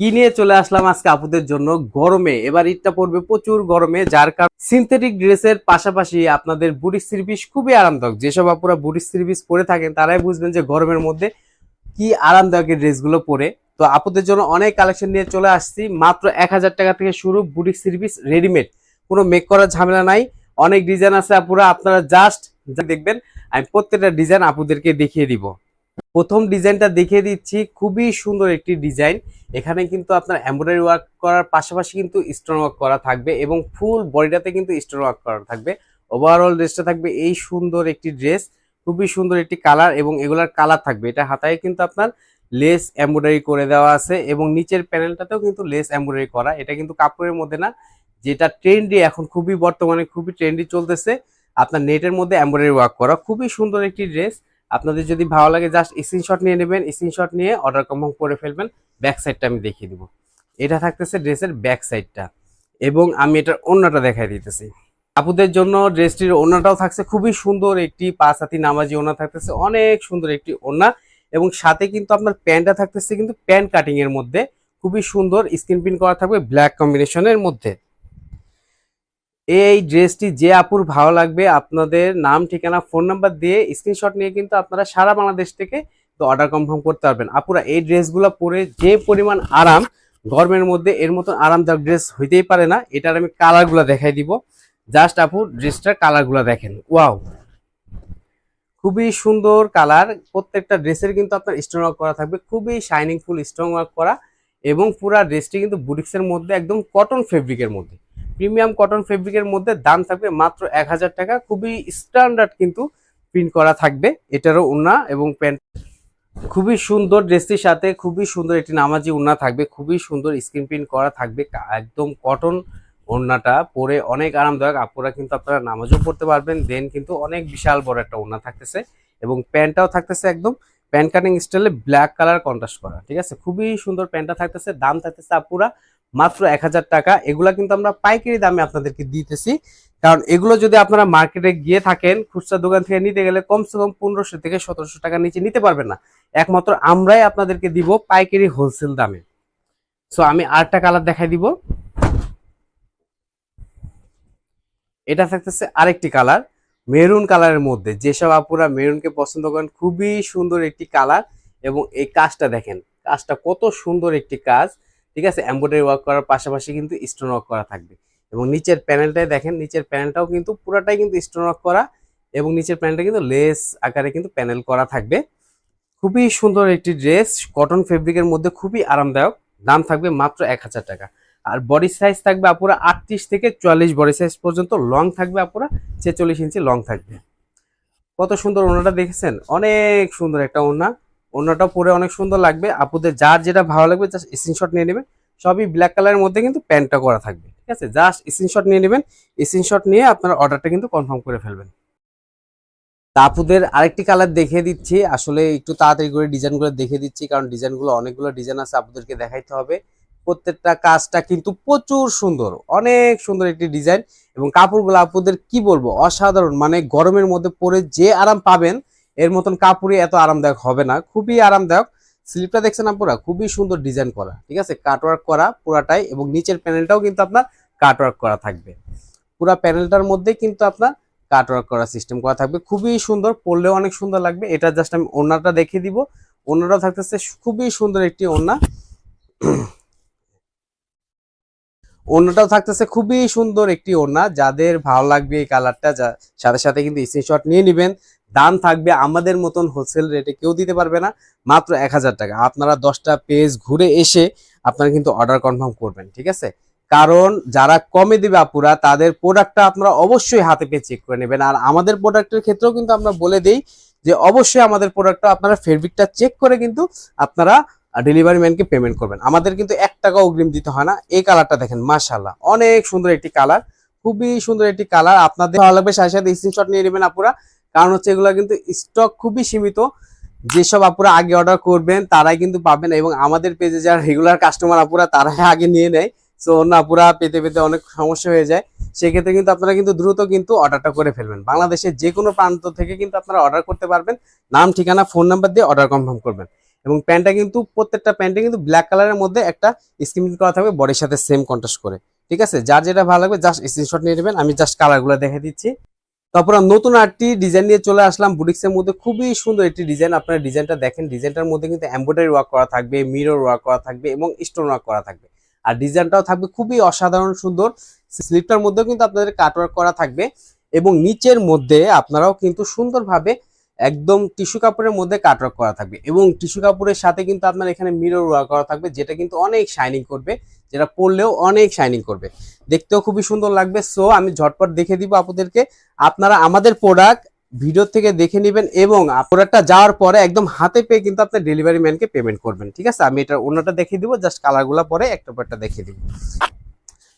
কি নিয়ে চলে আসলাম আজকে আপুদের জন্য? গরমে। এবার ঈদটা পড়বে প্রচুর গরমে, যার কারণে সিনথেটিক ড্রেসের পাশাপাশি আপনাদের বুড়ি সিরপিস খুবই আরামদায়ক। যেসব আপুরা বুড়ি সিরপিস পরে থাকেন, তারাই বুঝবেন যে গরমের মধ্যে কি আরামদায়ক ড্রেসগুলো পরে। তো আপুদের জন্য অনেক কালেকশন নিয়ে চলে আসছি। মাত্র এক হাজার টাকা থেকে শুরু বুটিক সিরপিস রেডিমেড কোনো মেক করার ঝামেলা নাই। অনেক ডিজাইন আছে আপুরা। আপনারা জাস্ট দেখবেন, আমি প্রত্যেকটা ডিজাইন আপুদেরকে দেখিয়ে দিব। প্রথম ডিজাইনটা দেখিয়ে দিচ্ছি। খুবই সুন্দর একটি ডিজাইন। এখানে কিন্তু আপনার এমব্রয়ডারি ওয়ার্ক করার পাশাপাশি কিন্তু স্টোন ওয়ার্ক করা থাকবে এবং ফুল বডিটাতে কিন্তু স্টোন ওয়ার্ক করা থাকবে। ওভারঅল ড্রেসটা থাকবে এই সুন্দর একটি ড্রেস খুবই সুন্দর একটি কালার এবং এগুলার কালার থাকবে। এটা হাতায় কিন্তু আপনার লেস এমব্রয়ডারি করে দেওয়া আছে এবং নিচের প্যানেলটাতেও কিন্তু লেস এমব্রয়ডারি করা। এটা কিন্তু কাপড়ের মধ্যে না, যেটা ট্রেন্ডি এখন খুবই বর্তমানে খুবই ট্রেন্ডি চলতেছে। আপনার নেটের মধ্যে এমব্রয়ডারি ওয়ার্ক করা। খুবই সুন্দর একটি ড্রেস আপনাদের যদি ভালো লাগে জাস্ট স্ক্রিনশট নিয়ে নেবেন স্ক্রিনশট নিয়ে অর্ডার কনফার্ম করে ফেলবেন ব্যাক সাইডটা আমি দেখিয়ে দিব। এটা থাকতেছে ড্রেসের ব্যাক সাইডটা এবং আমি এটার অন্যটা দেখাই দিতেছি। আপুদের জন্য ড্রেসটির ওনাটাও থাকছে খুবই সুন্দর একটি পাঁচ হাতি নামাজি ওনা থাকতেছে, অনেক সুন্দর একটি ওনা এবং সাথে কিন্তু আপনার প্যান্টটা থাকতেছে কিন্তু প্যান্ট কাটিং এর মধ্যে, খুবই সুন্দর স্ক্রিন প্রিন্ট করা থাকবে ব্ল্যাক কম্বিনেশনের মধ্যে। এই ড্রেসটি যে আপুর ভালো লাগবে, আপনাদের নাম, ঠিকানা, ফোন নাম্বার দিয়ে স্ক্রিনশট নিয়ে কিন্তু আপনারা সারা বাংলাদেশ থেকে তো অর্ডার কনফার্ম করতে পারবেন। আপুরা, এই ড্রেসগুলো পরে যে পরিমাণ আরাম, গরমের মধ্যে এর মতন আরামদায়ক ড্রেস হইতেই পারে না। এটার আমি কালারগুলো দেখাই দিব। জাস্ট আপু, ড্রেসটার কালারগুলো দেখেন। ওয়াও! খুবই সুন্দর কালার। প্রত্যেকটা ড্রেসের কিন্তু আপনার স্টোন ওয়ার্ক করা থাকবে। খুবই শাইনিং ফুল ওয়ার্ক করা এবং পুরা ড্রেসটি কিন্তু বুটিক্সের মধ্যে একদম কটন ফেব্রিকের মধ্যে। প্রিমিয়াম কটন ফেব্রিকের মধ্যে দাম থাকবে মাত্র এক হাজার টাকা। খুবই স্ট্যান্ডার্ড কিন্তু প্রিন্ট করা থাকবে। এটারও উন্না এবং প্যান্ট খুবই সুন্দর ড্রেসটির সাথে খুবই সুন্দর একটি নামাজি উন্না থাকবে। খুবই সুন্দর স্ক্রিন প্রিন্ট করা থাকবে। একদম কটন ওড়নাটা পরে অনেক আরামদায়ক। আপনারা কিন্তু আপনারা নামাজও পড়তে পারবেন। দেন কিন্তু অনেক বিশাল বড় একটা ওড়না থাকতেছে এবং প্যান্টটাও থাকতেছে একদম প্যান্ট কাটিং স্টাইলে ব্ল্যাক কালার কন্ট্রাস্ট করা, ঠিক আছে? খুবই সুন্দর প্যান্টটা থাকতেছে, দাম থাকতেছে আপুরা মাত্র এক হাজার টাকা। এগুলা কিন্তু আমরা পাইকারি দামে আপনাদেরকে দিতেছি। কারণ এগুলো যদি আপনারা মার্কেটে গিয়ে থাকেন, খুচরা দোকান থেকে নিতে গেলে কমসে কম পনেরোশো থেকে সতেরোশো টাকার নিচে নিতে পারবেন না। একমাত্র আমরাই আপনাদেরকে দিব পাইকারি হোলসেল দামে। সো আমি আরেকটা কালার দেখাই দিব। এটা থাকতেছে আরেকটি কালার, মেরুন কালারের মধ্যে। যেসব আপুরা মেরুনকে পছন্দ করেন, খুবই সুন্দর একটি কালার। এবং এই কাজটা দেখেন, কাজটা কত সুন্দর একটি কাজ। ঠিক আছে? এমব্রয়ডারি ওয়ার্ক করার পাশাপাশি কিন্তু স্টোন ওয়ার্ক করা থাকবে। এবং নিচের প্যানেলটাই দেখেন, নিচের প্যানেলটাও কিন্তু পুরাটাই কিন্তু স্টোন ওয়ার্ক করা এবং নিচের প্যানেলটা কিন্তু লেস আকারে কিন্তু প্যানেল করা থাকবে। খুবই সুন্দর একটি ড্রেস কটন ফেব্রিকের মধ্যে খুবই আরামদায়ক। দাম থাকবে মাত্র এক হাজার টাকা। আর বডি সাইজ থাকবে আপুরা আটত্রিশ থেকে চুয়াল্লিশ। বডি সাইজ পর্যন্ত লং থাকবে আপুরা, ছেচল্লিশ ইঞ্চি লং থাকবে। কত সুন্দর ওনাটা দেখেছেন? অনেক সুন্দর একটা ওনা। ওনাটাও পরে অনেক সুন্দর লাগবে। আপুদের যার যেটা ভালো লাগবে জাস্ট স্ক্রিনশট নিয়ে নেবেন। সবই ব্ল্যাক কালারের মধ্যে কিন্তু প্যান্টটা করা থাকবে, ঠিক আছে? জাস্ট স্ক্রিনশট নিয়ে নেবেন স্ক্রিনশট নিয়ে আপনার অর্ডারটা কিন্তু কনফার্ম করে ফেলবেন। আপুদের আরেকটি কালার দেখিয়ে দিচ্ছি। আসলে একটু তাড়াতাড়ি করে ডিজাইনগুলো দেখিয়ে দিচ্ছি, কারণ ডিজাইনগুলো অনেকগুলো ডিজাইন আছে আপনাদেরকে দেখাইতে হবে। প্রত্যেকটা কাজটা কিন্তু প্রচুর সুন্দর, অনেক সুন্দর একটি ডিজাইন এবং কাপড়গুলো আপুদের কি বলব? অসাধারণ মানে গরমের মধ্যে পরে যে আরাম পাবেন এর মতন কাপড়ই এত আরামদায়ক হবে না, খুবই আরামদায়ক। স্লিপটা দেখছেন আপনারা খুবই সুন্দর ডিজাইন করা, ঠিক আছে? কাটওয়ার্ক করা পুরাটাই এবং নিচের প্যানেলটাও কিন্তু আপনার কাটওয়ার্ক করা থাকবে। পুরা প্যানেলটার মধ্যে কিন্তু আপনার কাটওয়ার্ক করা সিস্টেম করা থাকবে। খুবই সুন্দর, পরলেও অনেক সুন্দর লাগবে। এটা জাস্ট আমি ওনাটা দেখিয়ে দিব। ওনাটাও থাকতেছে খুবই সুন্দর একটি ওনা ওড়নাটাও থাকতেছে খুবই সুন্দর একটি ওড়না। যাদের ভালো লাগবে এই কালারটা যা- সাথে সাথে কিন্তু স্ক্রিনশট নিয়ে নেবেন। দাম থাকবে আমাদের মতন হোলসেল রেটে কেউ দিতে পারবে না, মাত্র এক হাজার টাকা। আপনারা দশটা পেজ ঘুরে এসে আপনারা কিন্তু অর্ডার কনফার্ম করবেন, ঠিক আছে? কারণ যারা কমে দিবে আপুরা, তাদের প্রোডাক্টটা আপনারা অবশ্যই হাতে পেয়ে চেক করে নেবেন। আর আমাদের প্রোডাক্টের ক্ষেত্রেও কিন্তু আমরা বলে দিই যে অবশ্যই আমাদের প্রোডাক্টটা আপনারা ফেব্রিকটা চেক করে কিন্তু আপনারা ডেলিভারি ম্যানকে পেমেন্ট করবেন। আমাদের কিন্তু এক টাকা অগ্রিম দিতে হয় না। এই কালারটা দেখেন মাশাল্লাহ অনেক সুন্দর একটি কালার খুবই সুন্দর একটি কালার আপনাদের ভালো লাগবে, সাথে সাথে স্ক্রিনশট নিয়ে নেবেন আপুরা। কারণ হচ্ছে এগুলো কিন্তু স্টক খুবই সীমিত। যেসব আপুরা আগে অর্ডার করবেন, তারাই কিন্তু পাবেন এবং আমাদের পেজে যারা রেগুলার কাস্টমার আপুরা, তারাই আগে নিয়ে নেয়। সো অন্য আপুরা পেতে পেতে অনেক সমস্যা হয়ে যায়। সেক্ষেত্রে কিন্তু আপনারা কিন্তু দ্রুত কিন্তু অর্ডারটা করে ফেলবেন। বাংলাদেশের যে কোনো প্রান্ত থেকে কিন্তু আপনারা অর্ডার করতে পারবেন। নাম, ঠিকানা ফোন নাম্বার দিয়ে অর্ডার কনফার্ম করবেন। এবং প্যান্টটা কিন্তু, প্রত্যেকটা প্যান্টে কিন্তু ব্ল্যাক কালারের মধ্যে একটা স্ক্রিন করা থাকবে বডির সাথে সেম কন্ট্রাস্ট করে। ঠিক আছে? যার যেটা ভালো লাগবে জাস্ট স্ক্রিনশট নিয়ে নেবেন। আমি জাস্ট কালারগুলো দেখে দিচ্ছি। তারপর নতুন আরটি ডিজাইন নিয়ে চলে আসলাম। বুটিক্সের মধ্যে খুবই সুন্দর একটি ডিজাইন আপনারা ডিজাইনটা দেখেন। ডিজাইনটার মধ্যে কিন্তু এমব্রয়ডারি ওয়ার্ক করা থাকবে মিরর ওয়ার্ক করা থাকবে এবং স্টোন ওয়ার্ক করা থাকবে। আর ডিজাইনটাও থাকবে খুবই অসাধারণ সুন্দর। স্লিপটার মধ্যেও কিন্তু আপনাদের কাট ওয়ার্ক করা থাকবে এবং নিচের মধ্যে আপনারাও কিন্তু সুন্দরভাবে একদম টিস্যু কাপড়ের মধ্যে কাটওয়ার্ক করা থাকবে এবং টিস্যু কাপড়ের সাথে কিন্তু আপনার এখানে মিরর ওয়ার্ক করা থাকবে, যেটা কিন্তু অনেক শাইনিং করবে। যেটা পরলেও অনেক শাইনিং করবে। দেখতেও খুবই সুন্দর লাগবে। সো আমি ঝটপট দেখে দিব আপনাদেরকে আপনারা আমাদের প্রোডাক্ট ভিডিও থেকে দেখে নেবেন এবং প্রোডাক্টটা যাওয়ার পরে একদম হাতে পেয়ে কিন্তু আপনার ডেলিভারি ম্যানকে পেমেন্ট করবেন। ঠিক আছে? আমি এটার অন্যটা দেখিয়ে দিব জাস্ট কালারগুলো পরে একটা পর একটা দেখিয়ে দিব।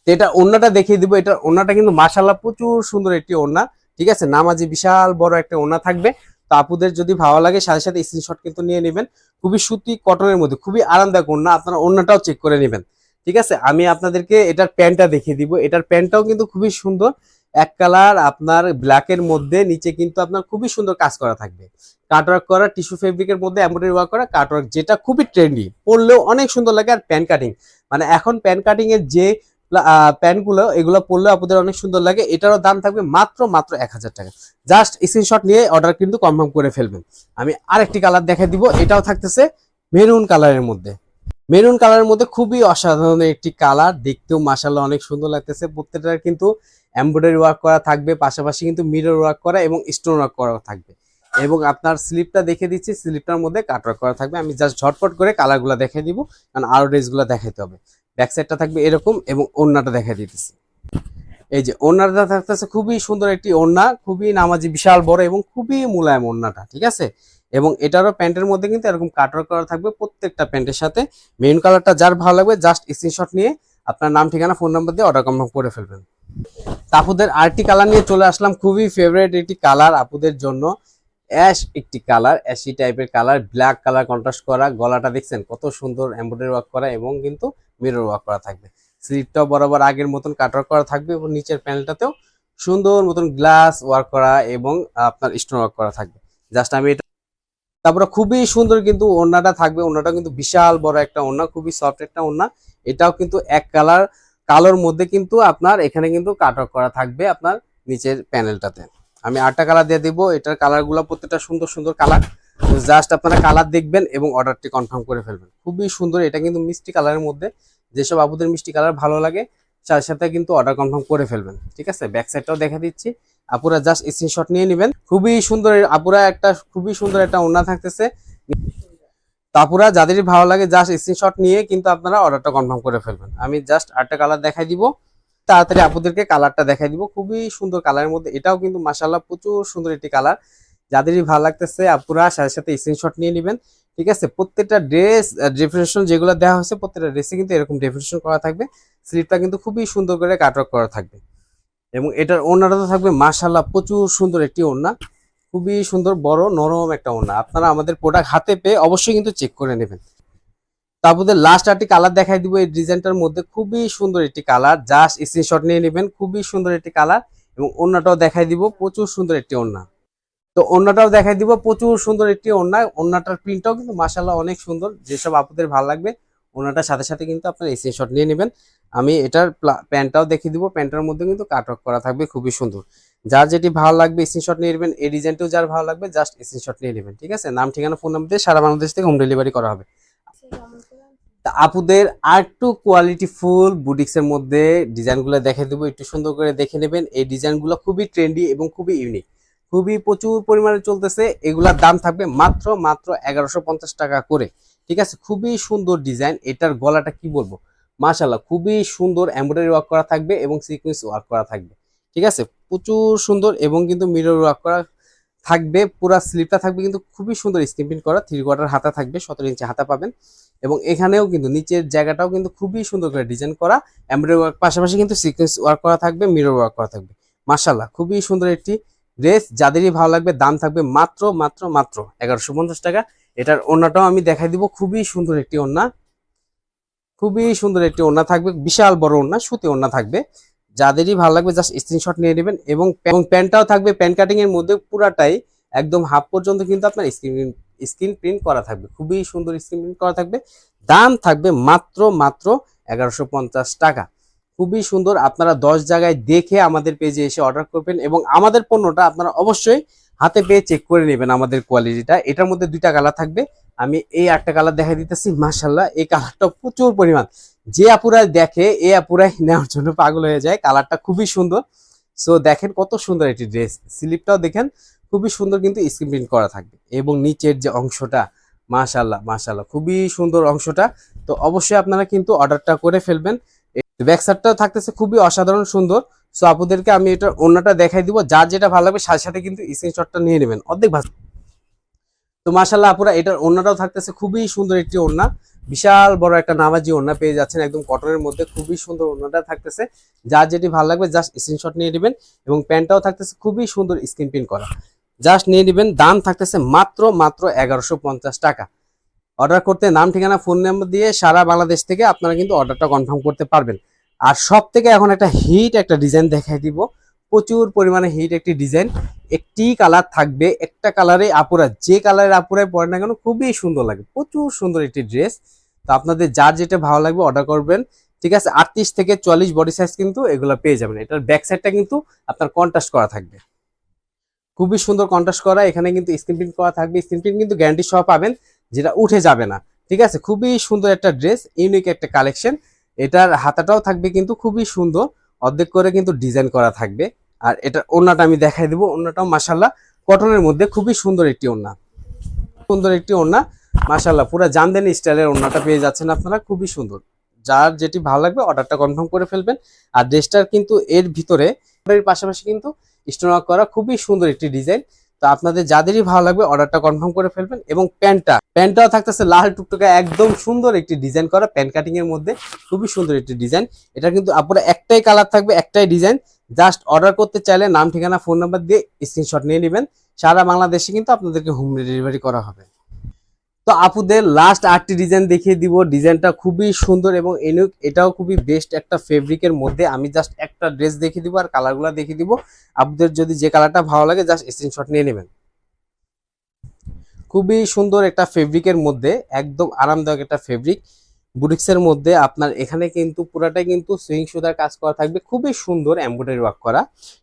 তো এটা ওড়নাটা দেখিয়ে দিব। এটা ওড়নাটা কিন্তু মাশাল্লাহ প্রচুর সুন্দর একটি ওড়না। ঠিক আছে? নামাজি বিশাল বড় একটা ওড়না থাকবে। তো আপুদের যদি ভালো লাগে, সাথে সাথে স্ক্রিনশট কিন্তু নিয়ে নেবেন। খুবই সুতি কটনের মধ্যে, খুবই আরামদায়ক ওড়না। আপনারা ওড়নাটাও চেক করে নেবেন। ঠিক আছে? আমি আপনাদেরকে এটার প্যান্টটা দেখিয়ে দিব। এটার প্যান্টটাও কিন্তু খুবই সুন্দর। এক কালার আপনার ব্ল্যাকের মধ্যে, নিচে কিন্তু আপনার খুবই সুন্দর কাজ করা থাকবে। কাটওয়ার্ক করা টিস্যু ফেব্রিকের মধ্যে এমব্রয়ডারি ওয়ার্ক করা কাটওয়ার্ক যেটা খুবই ট্রেন্ডি পরলেও অনেক সুন্দর লাগে আর প্যান কাটিং মানে এখন প্যান কাটিং এর যে প্যান্টগুলো, এগুলো পরলেও আপনাদের অনেক সুন্দর লাগে। এটারও দাম থাকবে মাত্র মাত্র এক হাজার টাকা। জাস্ট স্ক্রিনশট নিয়ে অর্ডার কিন্তু কনফার্ম করে ফেলবেন। আমি আরেকটি কালার দেখা দিব। এটাও থাকতেছে মেরুন কালারের মধ্যে। মেরুন কালারের মধ্যে খুবই অসাধারণ একটি কালার দেখতেও মাসাল্লাহ অনেক সুন্দর লাগতেছে। প্রত্যেকটার কিন্তু এমব্রয়ডারি ওয়ার্ক করা থাকবে, পাশাপাশি কিন্তু মিরর ওয়ার্ক করা এবং স্টোন ওয়ার্ক করা থাকবে। এবং আপনার স্লিপটা দেখে দিচ্ছি স্লিপটার মধ্যে কাটওয়ার্ক করা থাকবে। আমি জাস্ট ঝটপট করে কালারগুলো দেখে দিব, কারণ আরও ড্রেসগুলো দেখাইতে হবে। ব্যাক সাইডটা থাকবে এরকম এবং ওড়নাটা দেখা দিতেছি। এই যে ওড়নাটা থাকতেছে খুবই সুন্দর একটি ওড়না, খুবই নামাজি, বিশাল বড় এবং খুবই মোলায়েম ওড়নাটা, ঠিক আছে? এবং এটারও প্যান্টের মধ্যে কিন্তু এরকম কাটওয়ার্ক করা থাকবে প্রত্যেকটা প্যান্টের সাথে। মেইন কালারটা যার ভালো লাগবে জাস্ট স্ক্রিনশট নিয়ে আপনার নাম, ঠিকানা ফোন নাম্বার দিয়ে অর্ডার কনফার্ম করে ফেলবেন। আপুদের আরটি কালার নিয়ে চলে আসলাম, খুবই ফেভারিট একটি কালার আপুদের জন্য। অ্যাশ একটি কালার অ্যাশি টাইপের কালার ব্ল্যাক কালার কন্ট্রাস্ট করা, গলাটা দেখছেন কত সুন্দর এমব্রয়ডারি ওয়ার্ক করা এবং কিন্তু মিরর ওয়ার্ক করা থাকবে। স্লিপটাও বরাবর আগের মতন কাটওয়ার্ক করা থাকবে এবং নিচের প্যানেলটাতেও সুন্দর মতন গ্লাস ওয়ার্ক করা এবং আপনার স্টোন ওয়ার্ক করা থাকবে। জাস্ট আমি এটা তারপরে খুবই সুন্দর কিন্তু ওড়নাটা থাকবে। ওড়নাটা কিন্তু বিশাল বড় একটা ওড়না, খুবই সফট একটা ওড়না। এটাও কিন্তু এক কালার কালোর মধ্যে কিন্তু আপনার এখানে কিন্তু কাটওয়ার্ক করা থাকবে আপনার নিচের প্যানেলটাতে আমি আটটা কালার দিয়ে দিব, এটার কালারগুলো প্রত্যেকটা সুন্দর সুন্দর কালার জাস্ট আপনারা কালার দেখবেন এবং অর্ডারটি কনফার্ম করে ফেলবেন। খুবই সুন্দর, এটা কিন্তু মিষ্টি কালারের মধ্যে। যেসব আবুদের মিষ্টি কালার ভালো লাগে, তার সাথে কিন্তু অর্ডার কনফার্ম করে ফেলবেন। ঠিক আছে? ব্যাক সাইডটাও দেখা দিচ্ছি। আপুরা জাস্ট স্ক্রিনশট নিয়ে নেবেন। খুবই সুন্দর, আপুরা একটা খুবই সুন্দর একটা ওড়না থাকতেছে। তাপুরা যাদেরই ভালো লাগে জাস্ট স্ক্রিনশট নিয়ে কিন্তু আপনারা অর্ডারটা কনফার্ম করে ফেলবেন। আমি জাস্ট আটটা কালার দেখাই দিব। তাড়াতাড়ি আপুদেরকে কালারটা দেখাই দিব। খুবই সুন্দর কালারের মধ্যে, এটাও কিন্তু মাসাল্লাহ প্রচুর সুন্দর একটি কালার যাদেরই ভালো লাগতেছে, আপুরা সাথে সাথে স্ক্রিনশট নিয়ে নেবেন। ঠিক আছে? প্রত্যেকটা ড্রেস ডেফিনেশন যেগুলো দেওয়া হয়েছে, প্রত্যেকটা ড্রেসে কিন্তু এরকম ডেফিনেশন করা থাকবে। স্লিপটা কিন্তু খুবই সুন্দর করে কাটওয়ার্ক করা থাকবে। এবং এটার ওড়নাটা তো থাকবে মাসাল্লাহ প্রচুর সুন্দর একটি ওড়না। খুবই সুন্দর, বড়, নরম একটা ওড়না। আপনারা আমাদের প্রোডাক্ট হাতে পেয়ে অবশ্যই কিন্তু চেক করে নেবেন। তারপরে লাস্ট একটি কালার দেখাই দিব, এই ডিজাইনটার মধ্যে খুবই সুন্দর একটি কালার জাস্ট স্ক্রিনশট নিয়ে নেবেন, খুবই সুন্দর একটি কালার এবং ওড়নাটাও দেখাই দিব, প্রচুর সুন্দর একটি ওড়না। তো ওড়নাটাও দেখাই দিব, প্রচুর সুন্দর একটি ওড়না। ওড়নাটার প্রিন্টটাও কিন্তু মাসাল্লাহ অনেক সুন্দর। যেসব আপুদের ভালো লাগবে ওড়নাটার সাথে সাথে কিন্তু আপনার স্ক্রিনশট নিয়ে নেবেন। আমি এটার প্যান্টটাও দেখিয়ে দিব। প্যান্টটার মধ্যে কিন্তু কাটওয়ার্ক করা থাকবে, খুবই সুন্দর। যার যেটি ভালো লাগবে স্ক্রিনশট নিয়ে নেবেন। এই ডিজাইনটাও যার ভালো লাগবে জাস্ট স্ক্রিনশট নিয়ে নেবেন, ঠিক আছে? নাম, ঠিকানা ফোন নাম্বার দিয়ে সারা বাংলাদেশ থেকে হোম ডেলিভারি করা হবে। আপুদের আর একটু কোয়ালিটি ফুল বুটিক্সের মধ্যে ডিজাইনগুলো দেখে দেবো। একটু সুন্দর করে দেখে নেবেন। এই ডিজাইনগুলো খুবই ট্রেন্ডি এবং খুবই ইউনিক খুবই প্রচুর পরিমাণে চলতেছে। এগুলার দাম থাকবে মাত্র মাত্র এগারোশো টাকা করে। ঠিক আছে? খুবই সুন্দর ডিজাইন। এটার গলাটা কি বলব? মাশাল্লাহ খুবই সুন্দর এমব্রয়ডারি ওয়ার্ক করা থাকবে এবং সিকুয়েন্স ওয়ার্ক করা থাকবে। ঠিক আছে? প্রচুর সুন্দর এবং কিন্তু মিরর ওয়ার্ক করা থাকবে, পুরো স্লিপটা থাকবে কিন্তু খুবই সুন্দর স্কিপিং করা। থ্রি কোয়ার্টার হাতা থাকবে, সতেরো ইঞ্চি হাতা পাবেন। এবং এখানেও কিন্তু নিচের জায়গাটাও কিন্তু খুবই সুন্দর করে ডিজাইন করা। এমব্রয়ডারি ওয়ার্ক পাশাপাশি কিন্তু সিকোয়েন্স ওয়ার্ক করা থাকবে, মিরর ওয়ার্ক করা থাকবে। মাশাল্লাহ খুবই সুন্দর একটি ড্রেস। যাদেরই ভালো লাগবে, দাম থাকবে মাত্র মাত্র মাত্র এগারোশো টাকা। এটার ওড়নাটাও আমি দেখাই দিব। খুবই সুন্দর একটি ওড়না। খুবই সুন্দর একটি ওড়না থাকবে। বিশাল বড় ওড়না, সুতি ওড়না থাকবে। যাদেরই ভালো লাগবে জাস্ট স্ক্রিনশট নিয়ে নেবেন এবং এবং প্যান্টটাও থাকবে। প্যান্ট কাটিং এর মধ্যে পুরাটাই একদম হাফ পর্যন্ত কিন্তু আপনার স্ক্রিন স্ক্রিন প্রিন্ট করা থাকবে। খুবই সুন্দর স্ক্রিন প্রিন্ট করা থাকবে। দাম থাকবে মাত্র মাত্র এগারোশো টাকা। খুবই সুন্দর। আপনারা দশ জায়গায় দেখে আমাদের পেজে এসে অর্ডার করবেন এবং আমাদের পণ্যটা আপনারা অবশ্যই হাতে পেয়ে চেক করে নেবেন আমাদের কোয়ালিটিটা এটার মধ্যে দুইটা কালার থাকবে। আমি এই একটা কালার দেখা দিতেছি মাসাল্লাহ এই কালারটা প্রচুর পরিমাণ। যে আপুরাই দেখে, এই আপুরাই নেওয়ার জন্য পাগল হয়ে যায়। কালারটা খুবই সুন্দর। সো দেখেন কত সুন্দর একটি ড্রেস স্লিপটাও দেখেন, খুবই সুন্দর কিন্তু স্ক্রিন প্রিন্ট করা থাকবে। এবং নিচের যে অংশটা মাশাল্লাহ মাশাল্লাহ খুবই সুন্দর অংশটা। তো অবশ্যই আপনারা কিন্তু অর্ডারটা করে ফেলবেন। ব্যাক সাইডটাও থাকতেছে, খুবই অসাধারণ সুন্দর। সো আপুদেরকে আমি এটা অন্যটা দেখাই দিব। যার যেটা ভালো লাগবে, সাথে সাথে কিন্তু স্ক্রিনশটটা নিয়ে নেবেন। অর্ধেক ভাজ তো মাশাল্লাহ আপুরা, এটার ওড়নাটাও থাকতেছে। খুবই সুন্দর একটি ওড়না। বিশাল বড় একটা নামাজি ওড়না পেয়ে যাচ্ছেন একদম কটনের মধ্যে। খুবই সুন্দর ওড়নাটা থাকতেছে। যার যেটি ভালো লাগবে জাস্ট স্ক্রিনশট নিয়ে নেবেন এবং প্যান্টটাও থাকতেছে খুবই সুন্দর স্ক্রিন প্রিন্ট করা। জাস্ট নিয়ে নেবেন। দাম থাকতেছে মাত্র মাত্র এগারোশো পঞ্চাশ টাকা। অর্ডার করতে নাম, ঠিকানা, ফোন নাম্বার দিয়ে সারা বাংলাদেশ থেকে আপনারা কিন্তু অর্ডারটা কনফার্ম করতে পারবেন। আর সব থেকে এখন একটা হিট একটা ডিজাইন দেখাই দিব। প্রচুর পরিমাণে হিট একটি ডিজাইন একটি কালার থাকবে, একটা কালারে আপুরা যে কালারের আপুরায় পরে না কেন, খুবই সুন্দর লাগে। প্রচুর সুন্দর একটি ড্রেস তো আপনাদের যার যেটা ভালো লাগবে অর্ডার করবেন। ঠিক আছে, আটত্রিশ থেকে চল্লিশ বডি সাইজ কিন্তু এগুলো পেয়ে যাবেন। এটার ব্যাক সাইডটা কিন্তু আপনার কন্ট্রাস্ট করা থাকবে। খুবই সুন্দর কন্ট্রাস্ট করা। এখানে কিন্তু স্ক্রিন প্রিন্ট করা থাকবে। স্ক্রিন প্রিন্ট কিন্তু গ্যারান্টি সহ পাবেন, যেটা উঠে যাবে না। ঠিক আছে, খুবই সুন্দর একটা ড্রেস ইউনিক একটা কালেকশন এটার হাতাটাও থাকবে কিন্তু খুবই সুন্দর। অর্ধেক করে কিন্তু ডিজাইন করা থাকবে। আর এটা ওড়নাটা আমি দেখাই দেবো। ওড়নাটাও মাসাল্লাহ কটনের মধ্যে খুবই সুন্দর একটি ওড়না। সুন্দর একটি ওড়না। মাসাল্লাহ পুরো জামদানি স্টাইলের ওড়নাটা পেয়ে যাচ্ছেন আপনারা। খুবই সুন্দর। যার যেটি ভালো লাগবে অর্ডারটা কনফার্ম করে ফেলবেন। আর ড্রেসটার কিন্তু এর ভিতরে পাশাপাশি কিন্তু স্টোন করা খুবই সুন্দর একটি ডিজাইন তো আপনাদের যাদেরই ভালো লাগবে অর্ডারটা কনফার্ম করে ফেলবেন এবং প্যান্টটা, প্যান্টটাও থাকতেছে লাল টুকটুকা একদম সুন্দর একটি ডিজাইন করা প্যান্ট কাটিং এর মধ্যে খুবই সুন্দর একটি ডিজাইন। এটা কিন্তু আপনারা একটাই কালার থাকবে, একটাই ডিজাইন। জাস্ট অর্ডার করতে চাইলে নাম, ঠিকানা ফোন নাম্বার দিয়ে স্ক্রিনশট নিয়ে নেবেন। সারা বাংলাদেশে কিন্তু আপনাদেরকে হোম ডেলিভারি করা হবে। তো আপুদের লাস্ট আটটি ডিজাইন দেখিয়ে দিব। ডিজাইনটা খুবই সুন্দর এবং এনুক এটাও খুবই বেস্ট একটা ফেব্রিকের মধ্যে আমি জাস্ট একটা ড্রেস দেখিয়ে দিব আর কালারগুলো দেখিয়ে দিব। আপুদের যদি যে কালারটা ভালো লাগে জাস্ট স্ক্রিনশট নিয়ে নেবেন। খুবই সুন্দর একটা ফেব্রিকের মধ্যে, একদম আরামদায়ক একটা ফেব্রিক বুটিক্সের মধ্যে আপনার এখানে কিন্তু পুরাটাই কিন্তু সুইং সুতার কাজ করা থাকবে। খুবই সুন্দর এমব্রয়ডারি ওয়ার্ক করা।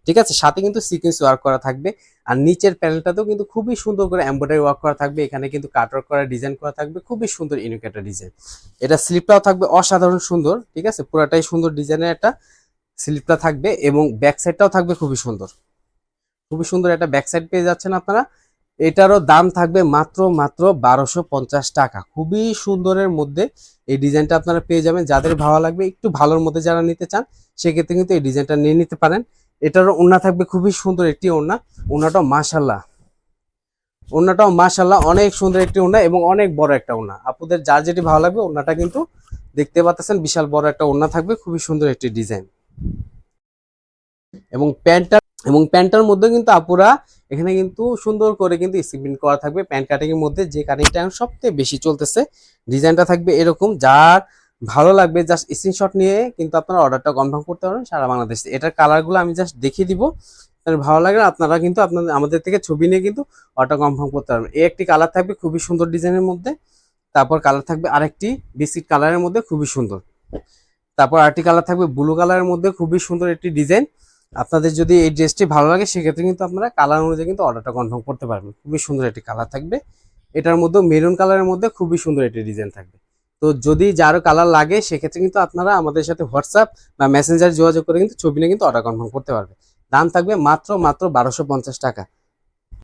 ঠিক আছে? সাথে কিন্তু সিকোয়েন্স ওয়ার্ক করা থাকবে। আর নিচের প্যানেলটাতেও কিন্তু খুবই সুন্দর করে এমব্রয়ডারি ওয়ার্ক করা থাকবে, এখানে কিন্তু কাটওয়ার্ক করা ডিজাইন করা থাকবে, খুবই সুন্দর ইউনিক একটা ডিজাইন এটা স্লিপটাও থাকবে অসাধারণ সুন্দর, ঠিক আছে? পুরাটাই সুন্দর ডিজাইনের একটা স্লিপটা থাকবে এবং ব্যাক সাইডটাও থাকবে খুবই সুন্দর। খুবই সুন্দর একটা ব্যাক সাইড পেয়ে যাচ্ছেন আপনারা। এটারও দাম থাকবে মাত্র মাত্র বারোশো টাকা। খুবই সুন্দরের মধ্যে এই ডিজাইনটা আপনারা পেয়ে যাবেন। যাদের ভালো লাগবে, একটু ভালোর মধ্যে যারা নিতে চান, সেক্ষেত্রে কিন্তু এই ডিজাইনটা নিয়ে নিতে পারেন। এটারও ওড়না থাকবে খুবই সুন্দর একটি ওড়না। ওড়নাটাও মাশাল্লাহ ওড়নাটাও মাশাল্লাহ অনেক সুন্দর একটি ওড়না এবং অনেক বড় একটা ওড়না। আপনাদের যার যেটি ভালো লাগবে ওড়নাটা কিন্তু দেখতে পাচ্ছেন বিশাল বড় একটা ওড়না থাকবে, খুবই সুন্দর একটি ডিজাইন। এবং প্যান্টটা, এবং প্যান্টটার মধ্যে কিন্তু আপুরা এখানে কিন্তু সুন্দর করে কিন্তু স্ক্রিন করা থাকবে। প্যান্ট কাটিং এর মধ্যে যে কাটিংটা সবথেকে বেশি চলতেছে, ডিজাইনটা থাকবে এরকম। যার ভালো লাগবে জাস্ট স্ক্রিনশট নিয়ে কিন্তু আপনারা অর্ডারটা কনফার্ম করতে পারবেন সারা বাংলাদেশে। এটার কালারগুলো আমি জাস্ট দেখিয়ে দিব। ভালো লাগলে আপনারা কিন্তু আপনাদের, আমাদের থেকে ছবি নিয়ে কিন্তু অর্ডার কনফার্ম করতে পারবেন। এই একটি কালার থাকবে খুবই সুন্দর ডিজাইনের মধ্যে। তারপর কালার থাকবে আরেকটি বিস্কিট কালারের মধ্যে খুবই সুন্দর। তারপর আরেকটি কালার থাকবে ব্লু কালারের মধ্যে খুবই সুন্দর একটি ডিজাইন আপনাদের যদি এই ড্রেসটি ভালো লাগে, সেক্ষেত্রে কিন্তু আপনারা কালার অনুযায়ী কিন্তু অর্ডারটা কনফার্ম করতে পারবেন। খুবই সুন্দর একটি কালার থাকবে। এটার মধ্যে মেরুন কালারের মধ্যে খুবই সুন্দর একটি ডিজাইন থাকবে। তো যদি যারও কালার লাগে, সেক্ষেত্রে কিন্তু আপনারা আমাদের সাথে হোয়াটসঅ্যাপ বা মেসেঞ্জার যোগাযোগ করে কিন্তু ছবি নিয়ে কিন্তু অর্ডার কনফার্ম করতে পারবে। দাম থাকবে মাত্র মাত্র বারোশো টাকা।